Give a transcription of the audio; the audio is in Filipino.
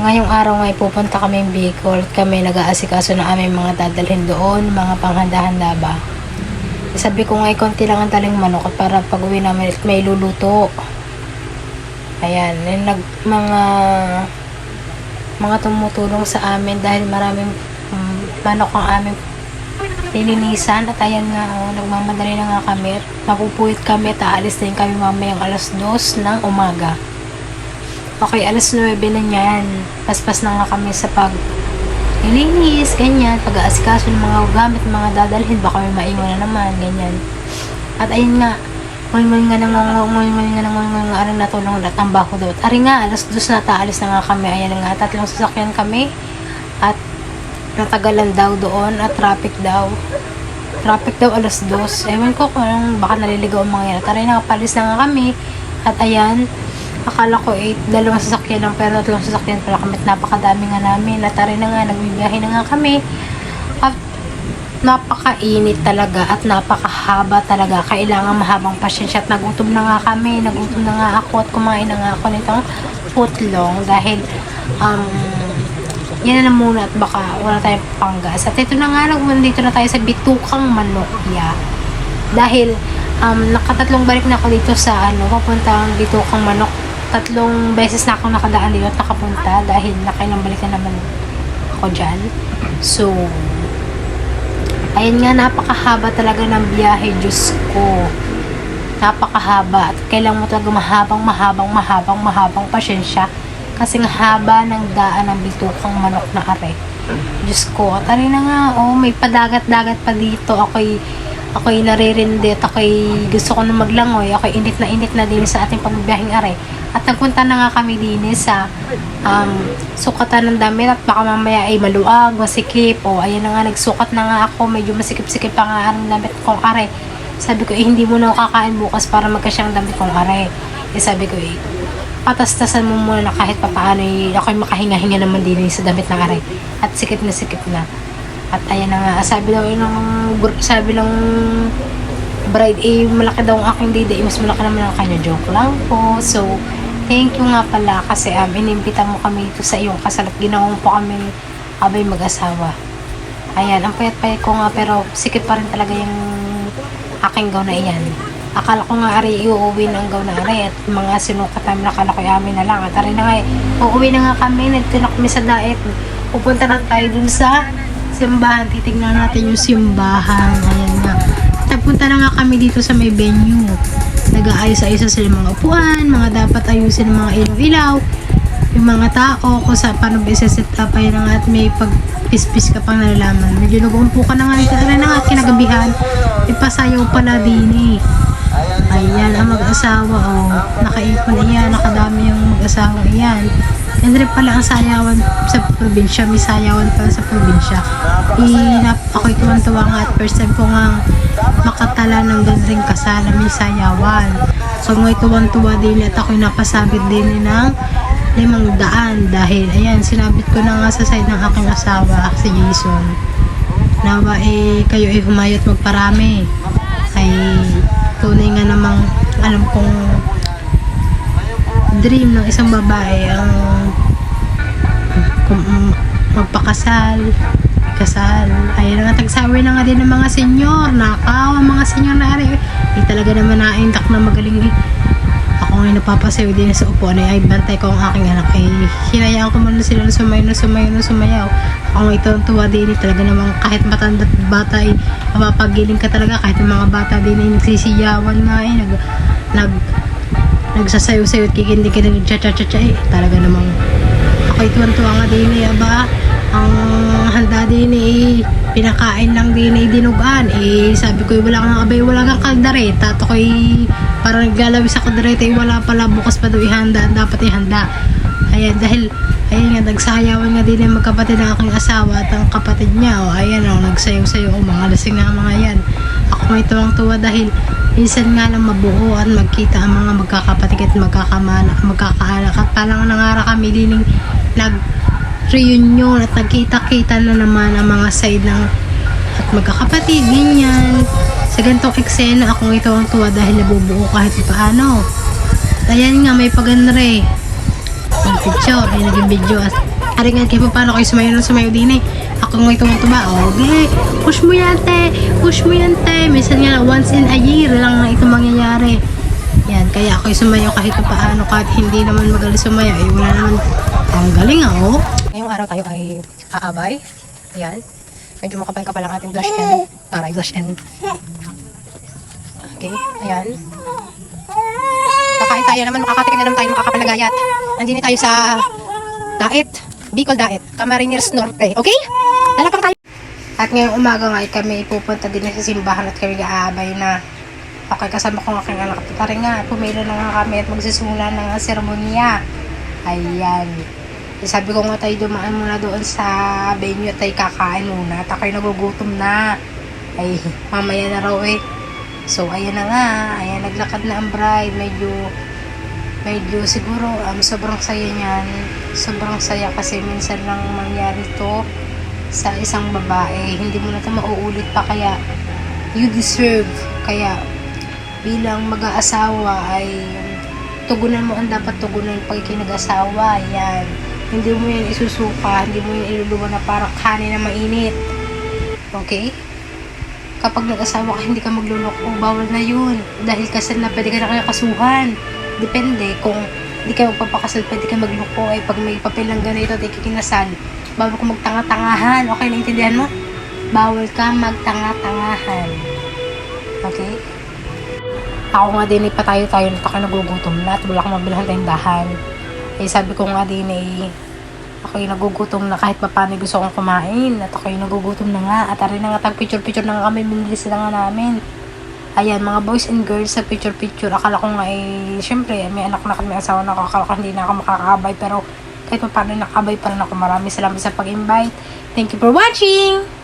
Ngayong araw nga pupunta kami ng Bicol. Kami nag-aasikaso na aming mga dadalhin doon, mga panghanda-handa ba. Sabi ko nga, konti lang ang taling manok at para pag uwi namin may luluto. Ayan, yung nag, mga mga tumutulong sa amin dahil maraming um, manok ang aming nilinisan at ayan nga, oh, nagmamadali na nga kami. Napupuwit kami at aalis din kami mamayang alas 2 ng umaga. Okay, alas 9 na yan. Paspas na nga kami sa pag nilinis, ganyan, pag-aasikaso ng mga gamit, mga dadalhin, baka may maiwan na naman, ganyan. At ayun nga, ngoy-ngoy nga nang ngoy-ngoy nga nang ngoy-ngoy nga aring natulong at ang bako. At ari nga, alas 2 na taalis na nga kami, ayan nga, tatlong sasakyan kami. At natagalan daw doon at traffic daw. Traffic daw alas 2. Ewan ko kung baka naliligaw ang mga yan. At aray na, palis na nga kami. At ayan, akala ko 8, dalawang sasakyan lang pero tatlong sasakyan pala kami napakadami nga namin. At tari na nga nagbibiyahe na nga kami. At napakainit talaga at napakahaba talaga. Kailangan mahabang pasyensya at nagutom na nga kami nagutom na nga ako at kumain na nga ako nitong footlong dahil um, yan na muna at baka wala tayong panggas. At ito na nga nandito na tayo sa bitukang manok ya dahil um, nakatatlong balik na ako dito sa ano, papuntang bitukang manok tatlong beses na ako nakadaan dito at nakapunta dahil nakailang balik na naman ako dyan. So, ayun nga, napakahaba talaga ng biyahe, Diyos ko. Napakahaba. At kailangan mo talaga mahabang, mahabang, mahabang, mahabang pasyensya. Kasi nga haba ng daan ng bitukang manok na are. Diyos ko. At na nga, oh, may padagat-dagat pa dito. Ako'y ako'y naririndi at ako'y gusto ko na maglangoy. Ako'y init na init na din sa ating pagbibiyahing are. At nagpunta na nga kami din sa um, sukatan ng damit at baka mamaya ay maluag, masikip. O ayan na nga, nagsukat na nga ako. Medyo masikip-sikip pa nga ang damit kong are. Sabi ko, eh, hindi mo na kakain bukas para magkasyang damit kong are. Eh, sabi ko, eh, patastasan mo muna na kahit papaano eh, ako'y makahinga-hinga naman din sa damit ng are. At sikip na sikip na. At ayan na nga, sabi daw ng sabi ng bride, eh, malaki daw ang aking dida, eh, mas malaki naman ang kanya. Joke lang po. So, thank you nga pala kasi um, inimbita mo kami ito sa iyong kasal at ginawang po kami abay mag-asawa. Ayan, ang payat-payat ko nga pero sikip pa rin talaga yung aking gaw na iyan. Akala ko nga ari iuwi ng gaw na ari at mga sinukat namin akala ko amin na lang. At ari na nga, eh, uuwi na nga kami, nagtinak kami sa daet. Pupunta na tayo dun sa simbahan. Titignan natin yung simbahan. Ayan nga. Nagpunta na nga kami dito sa may venue. Nag-aayos-ayos na sila mga upuan, mga dapat ayusin ng mga ilaw-ilaw, yung mga tao, kung sa paano ba isa-set up, na nga, at may pag-pispis ka pang nalalaman. Medyo nag-uumpo ka na nga, ito na nga, kinagabihan, ipasayaw pala din eh. Ayan, ang mag-asawa, oh. Nakaipon iyan, nakadami yung mag-asawa iyan. Yan rin pala ang sayawan sa probinsya. May sayawan pala sa probinsya. I, ako'y tuwan-tuwa nga at first time ko nga makatala ng gandring kasala may sayawan. So ngayon tuwan-tuwa din at ako'y napasabit din ng limang daan dahil ayan sinabit ko na nga sa side ng aking asawa si Jason nawa eh kayo ay humayot magparami. Ay tunay nga namang alam kong dream ng isang babae ang kung magpakasal kasal. Ay nga tagsawi na nga din ng mga senyor. Nakaw ang mga senyor na ari. Di talaga naman naintak na magaling eh. Ako ngayon napapasayaw din sa upuan ay, ay bantay ko ang aking anak ay hinayaan ko muna sila na sumayaw na sumayaw na sumayaw ako ngayon tuwang tuwa din eh, talaga namang kahit matanda at bata ay mapapagiling ka talaga. Kahit yung mga bata din ay nagsisiyawan nga eh nag, nag nagsasayaw-sayaw at kikindi ka ng cha-cha-cha-cha eh talaga namang ako tuwan tuwa nga din eh aba. Ang handa din eh pinakain lang din eh dinugaan eh sabi ko eh, wala kang abay wala kang kaldareta at ako'y parang naglalawi sa kaldareta eh wala pala. Bukas pa daw ihanda dapat ihanda ayan dahil ayan nga nagsayawan nga din yung magkapatid ng aking asawa at ang kapatid niya o ayan o nagsayaw-sayaw o mga lasing nga mga yan ako may tuwang tuwa dahil minsan nga lang mabuo at magkita ang mga magkakapatid at magkakamana magkakaanak at parang nangara kami din ng nag reunion at nagkita-kita na naman ang mga side ng at magkakapatid, ganyan. Sa ganitong eksena, ako ito ang tuwa dahil nabubuo kahit paano. At ayan nga, may paganre. Mag-picture, ay naging video at Aringan kayo paano kayo sumayo na sumayo din eh. Ako ngayon tumutuba. Okay, push mo yan te. Push mo yan te. Minsan nga once in a year lang na ito mangyayari. Yan, kaya ako sumayo kahit pa paano kahit hindi naman magaling sumayo. Eh, wala naman. Ang galing ah, oh. Ngayong araw tayo ay aabay. Ayan. Medyo makapal-kapal ang ating blush pen. Aray, blush pen. Okay, ayan. Kakain tayo naman, makakatikim na naman tayo ng na. Nandini tayo sa Daet. Bicol Daet. Camarines Norte. Okay? Lalapang tayo. At ngayong umaga nga ay kami pupunta din sa simbahan at kami gaabay na Okay, kasama ko aking anak. Tari nga, pumila na nga kami at magsisimula ng seremonya. Ayan. Sabi ko nga tayo dumaan muna doon sa venue tayo kakain muna. At ako'y nagugutom na. Ay, mamaya na raw eh. So, ayan na nga. Ayan, naglakad na ang bride. Medyo, medyo siguro, um, sobrang saya niyan. Sobrang saya kasi minsan lang mangyari to sa isang babae. Hindi mo na ito mauulit pa kaya you deserve. Kaya, bilang mag-aasawa ay tugunan mo ang dapat tugunan pag ikay nag-asawa. Yan. Hindi mo yan isusuka, hindi mo yan iluluwa na parang kanin na mainit. Okay? Kapag nag-asawa ka, hindi ka magluloko, bawal na yun. Dahil kasal na, pwede ka na kaya kasuhan. Depende kung hindi ka magpapakasal, pwede ka magloko. Ay, pag may papel ng ganito at ikikinasal, bawal ka magtanga-tangahan. Okay, naintindihan mo? Bawal ka magtanga-tangahan. Okay? Ako nga din eh, patayo-tayo na ako nagugutom na at wala akong mabilhan tayong dahan. Eh sabi ko nga din eh, ako yung nagugutom na kahit pa paano gusto kong kumain at ako yung nagugutom na nga at arin na nga tag picture-picture na nga kami binilis na nga namin. Ayan, mga boys and girls sa picture-picture. Akala ko nga eh, syempre, may anak na kami, asawa na ako. Akala ko hindi na ako makakabay pero kahit pa paano nakabay pa rin ako. Maraming salamat sa pag-invite. Thank you for watching!